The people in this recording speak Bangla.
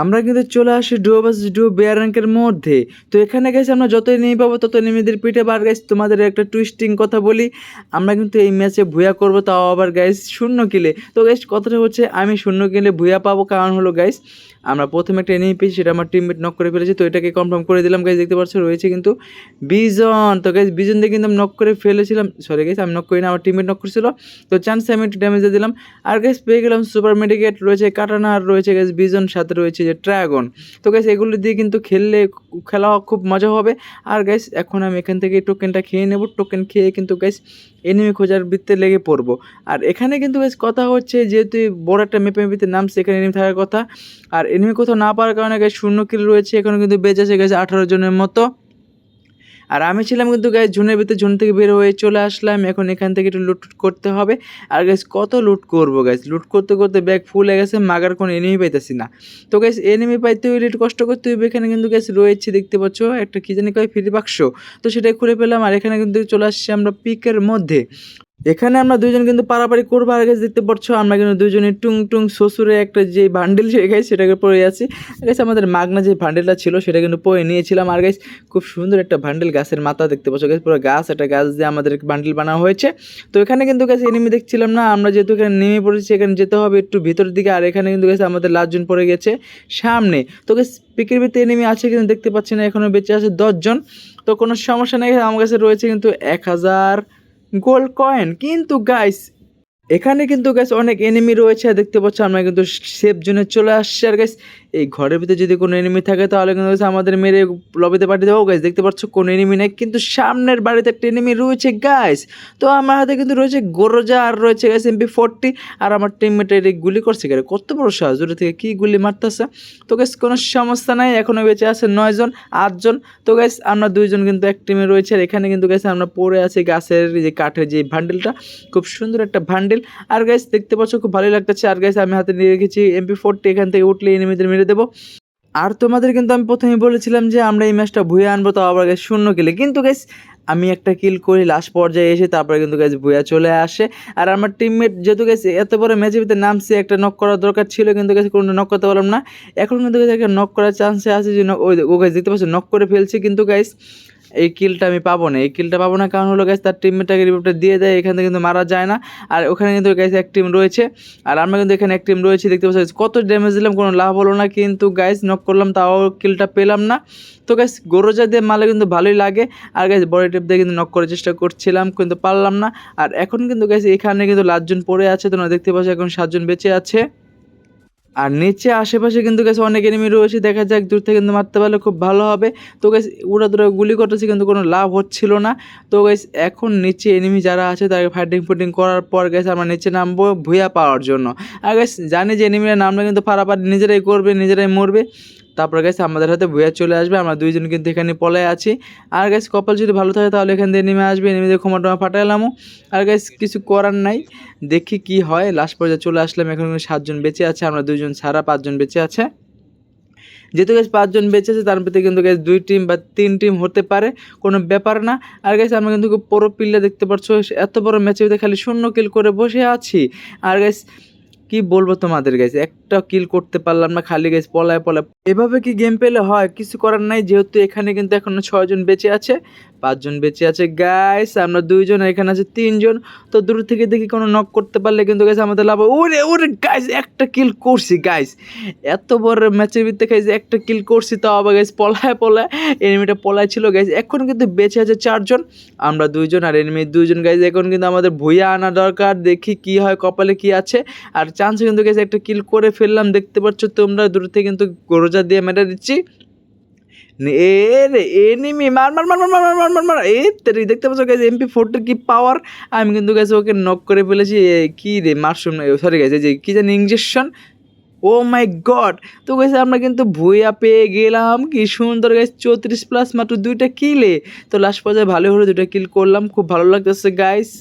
আমরা কিন্তু চলে আসি ডুয়ো বাস ডুয়ো বেয়ার র্যাঙ্কের মধ্যে। তো এখানে গেছে আমরা যতই নেমে পাবো তত নেমেদের পিঠে বার গাইস তোমাদের একটা টুইস্টিং কথা বলি। আমরা কিন্তু এই ম্যাচে ভুয়া করব, তাও আবার গাইস শূন্য কিলে তো গাইস কথাটা হচ্ছে আমি শূন্য কিলে ভুয়া পাবো কারণ হলো গাইস আমরা প্রথমে একটা এনিমি পেয়েছি সেটা আমার টিমমেট নক করে ফেলেছি, তো এটাকে কনফার্ম করে দিলাম গাইস দেখতে পাচ্ছ রয়েছে কিন্তু বিজন। তো গাইস বিজন দিয়ে কিন্তু আমি নক করে ফেলেছিলাম সরি গাইস আমি নক করি না, আমার টিমমেট নক করেছিল। তো চান্স আমি একটু ড্যামেজ দিয়ে দিলাম। আর গাইস পেয়ে গেলাম সুপার মেডিকেট রয়েছে কাটানা, আর রয়েছে গাইস বিজন, সাথে রয়েছে যে ড্রাগন। তো গাইস এগুলো দিয়ে কিন্তু খেললে খেলা খুব মজা হবে। আর গাইস এখন আমি এখান থেকে টোকেনটা খেয়ে নেব। টোকেন খেয়ে কিন্তু গাইস এনিমি খোঁজার বৃত্তে লেগে পড়ব। আর এখানে কিন্তু গাইস কথা হচ্ছে যেহেতু বড় একটা মেপে মেপিতে নাম, সেখানে এনিমি থাকার কথা। আর এনিমি কোথাও না পাওয়ার কারণে গাইস শূন্য কিল রয়েছে। এখানে কিন্তু বেঁচে আছে গেছে আঠারো জনের মতো। আর আমি ছিলাম কিন্তু গাইজ ঝুনের ভিতরে, ঝুন থেকে বের হয়ে চলে আসলাম। এখন এখান থেকে একটু লুট করতে হবে। আর গাইজ কত লুট করব গাইজ লুট করতে করতে ব্যাগ ফুল হয়ে গেছে, মাগার কোনো এনেমি পাইতেছি না। তো গাইজ এনেমি পাইতে হইলে একটু কষ্ট করতে হবে এখানে কিন্তু গাইজ রয়েছে, দেখতে পাচ্ছ, একটা কি জানি কয় ফিরি বাক্স তো সেটাই খুলে পেলাম আর এখানে কিন্তু চলে আসছি আমরা পিকের মধ্যে। এখানে আমরা দুইজন কিন্তু পারাপারি করব, আর গাছ দেখতে পাচ্ছ, আমরা কিন্তু দুজনে টুং টুং শ্বশুরে একটা যে বান্ডেল গাইছে সেটাকে পরে আছি। গাছ আমাদের মাগনা যে বান্ডেলটা ছিল সেটা কিন্তু পরে নিয়েছিলাম। আর গাছ খুব সুন্দর একটা বান্ডেল গাছের মাথা দেখতে পাচ্ছ গাছ পুরো গাছ, একটা গাছ দিয়ে আমাদের বান্ডেল বানানো হয়েছে। তো এখানে কিন্তু গাছ এনিমি দেখছিলাম না, আমরা যেহেতু এখানে নেমে পড়েছি, এখানে যেতে হবে একটু ভিতরের দিকে, আর এখানে কিন্তু গেছে আমাদের লাস্টজন পড়ে গেছে সামনে। তো গাছ পিকের ভিতরে এনিমি আছে কিন্তু দেখতে পাচ্ছি না এখনও বেঁচে আছে দশজন। তো কোনো সমস্যা নেই আমার কাছে রয়েছে কিন্তু এক হাজার গোল্ড কয়েন। কিন্তু গাইস এখানে কিন্তু গ্যাস অনেক এনিমি রয়েছে, দেখতে পাচ্ছ আমরা কিন্তু সেফ জোনে চলে আসছি। আর গাইস এই ঘরের ভিতরে যদি কোনো এনিমি থাকে, তাহলে কিন্তু আমাদের মেরে লবিতে পাঠিয়ে দেবো। গাইস দেখতে পাচ্ছ কোনো এনিমি নেই, কিন্তু সামনের বাড়িতে একটা এনিমি রয়েছে গ্যাস তো আমার হাতে কিন্তু রয়েছে গোরজা আর রয়েছে গ্যাস এমপি ফোরটি আর আমার টিমমেটের এই গুলি করছে গাড়ি কত বড় সাহস, দূরে থেকে কী গুলি মারতেছে। তো গ্যাস কোনো সমস্যা নাই এখনও বেঁচে আছে নয়জন আটজন তো গ্যাস আমরা দুইজন কিন্তু এক টিমে রয়েছে, আর এখানে কিন্তু গাইস আমরা পড়ে আছি গাছের যে কাঠের যে ভান্ডেলটা খুব সুন্দর একটা ভান্ডেল আর গাইস দেখতে পাচ্ছ খুব ভালোই লাগতেছে। আর গাইস আমি হাতে নিয়ে রেখেছি এমপি ফোরটি এখান থেকে উঠলে এনিমিদের মেরে দেবো। আর তোমাদের কিন্তু আমি প্রথমেই বলেছিলাম যে, আমরা এই ম্যাচটা ভুয়ে আনব তো আবার গাইস শূন্য কিলে কিন্তু গাইস আমি একটা কিল করি লাস্ট পর্যায়ে এসে তারপরে কিন্তু গাইস ভুয়া চলে আসে। আর আমার টিমমেট যেহেতু গেছে এত বড় ম্যাচের ভিতরে নামছে, একটা নক করার দরকার ছিল, কিন্তু গেছে কোনো নক করতে পারলাম না। এখন কিন্তু গেছে একটা নক করার চান্সে আছে যে ও গাইস দেখতে পাচ্ছ নক করে ফেলছি। কিন্তু গাইস এই কিলটা আমি পাবো না। এই কিলটা পাবো না কারণ হলো গাইস তার টিমমেটটাকে রিপোর্টটা দিয়ে দেয়, এখান থেকে কিন্তু মারা যায় না। আর ওখানে কিন্তু গাইস এক টিম রয়েছে। আর আমরা কিন্তু এখানে এক টিম রয়েছে, দেখতে পাচ্ছি কত ড্যামেজ দিলাম, কোনো লাভ হলো না কিন্তু গাইস নক করলাম, তাও কিলটা পেলাম না। তো গাইস গোরজা দিয়ে মারলে কিন্তু ভালোই লাগে। আর গাইস বড় টেপ দিয়ে কিন্তু নক করার চেষ্টা করছিলাম, কিন্তু পারলাম না। আর এখন কিন্তু গাইস এখানে কিন্তু লাস্টজন পড়ে আছে, তোমরা দেখতে পাচ্ছ এখন সাতজন বেঁচে আছে। আর নিচে আশেপাশে কিন্তু গেছে অনেক এনিমি রয়েছে, দেখা যাক দূর থেকে কিন্তু মারতে পারলে খুব ভালো হবে। তো গেছে উড়া দূরে গুলি করতেছে কিন্তু কোনো লাভ হচ্ছিল না। তো গেছে এখন নিচে এনিমি যারা আছে তাকে ফাইটিং ফুটিং করার পর গেছে আমরা নিচে নামবো ভুয়া পাওয়ার জন্য। আর গেছে জানি যে এনিমিরা নামলে কিন্তু ফারাফার নিজেরাই করবে, নিজেরাই মরবে। তারপর গেছে আমাদের হাতে ভুয়া চলে আসবে। আমরা দুইজন কিন্তু এখানে পলায় আছি। আর গেছে কপাল যদি ভালো থাকে তাহলে এখান থেকে নেমে আসবে। নেমে দিয়ে ক্ষমা টমা ফাটাইলামও আর গেছে কিছু করার নাই। দেখি কি হয়। লাস্ট পর্যায়ে চলে আসলাম। এখন সাতজন বেঁচে আছে। আমরা দুইজন ছাড়া পাঁচজন বেঁচে আছে। যেহেতু গেছে পাঁচজন বেঁচে আছে, তার ভিতরে কিন্তু গেছে দুই টিম বা তিন টিম হতে পারে। কোনো ব্যাপার না। আর গেছে আমরা কিন্তু বড় পিল্লা দেখতে পাচ্ছ। এত বড় ম্যাচে খালি শূন্য কিল করে বসে আছি। আর গেছ কি বলব তোমাদের গাইস একটা কিল করতে পারলাম না খালি গাইস পলায় পলায়। এভাবে কি গেম পেলে হয়? কিছু করার নাই, যেহেতু এখানে কিন্তু এখনও ছয়জন বেঁচে আছে, পাঁচজন বেঁচে আছে। গাইস আমরা দুইজন, এখানে আছে তিনজন। তো দূর থেকে দেখি কোনো নক করতে পারলে কিন্তু গাইস আমাদের লাভ ওরে ওরে গাইস একটা কিল করছি গাইস এত বড় ম্যাচের ভিতরে গাইস একটা কিল করছি, তাও আবার গাইস পলায় পলায়। এনিমিটা পলায় ছিল গাইস এখন কিন্তু বেঁচে আছে চারজন, আমরা দুইজন আর এনিমি দুইজন। গাইস এখন কিন্তু আমাদের ভুইয়া আনা দরকার। দেখি কি হয়, কপালে কি আছে। আর চান্সে কিন্তু গেছে একটা কিল করে ফেললাম, দেখতে পাচ্ছ তোমরা, দূর থেকে কিন্তু গরজা দিয়ে মেরে দিচ্ছি। এ, রে এনিমি মার মার মার মার মার মার মার মার মার, এ তেরি দেখতে পাচ্ছ গেছে এমপি ফোরটির কি পাওয়ার আমি কিন্তু গেছে ওকে নক করে ফেলেছি কি রে মাশরুম সরি গেছে যে, কি জানি ইঞ্জেকশন ও মাই গড তো গেছে আমরা কিন্তু ভুইয়া পেয়ে গেলাম, কি সুন্দর গেছে চৌত্রিশ প্লাস মাত্র দুইটা কিলে তো লাস্ট পর্যায়ে ভালো হলো, দুইটা কিল করলাম, খুব ভালো লাগতেছে গাইস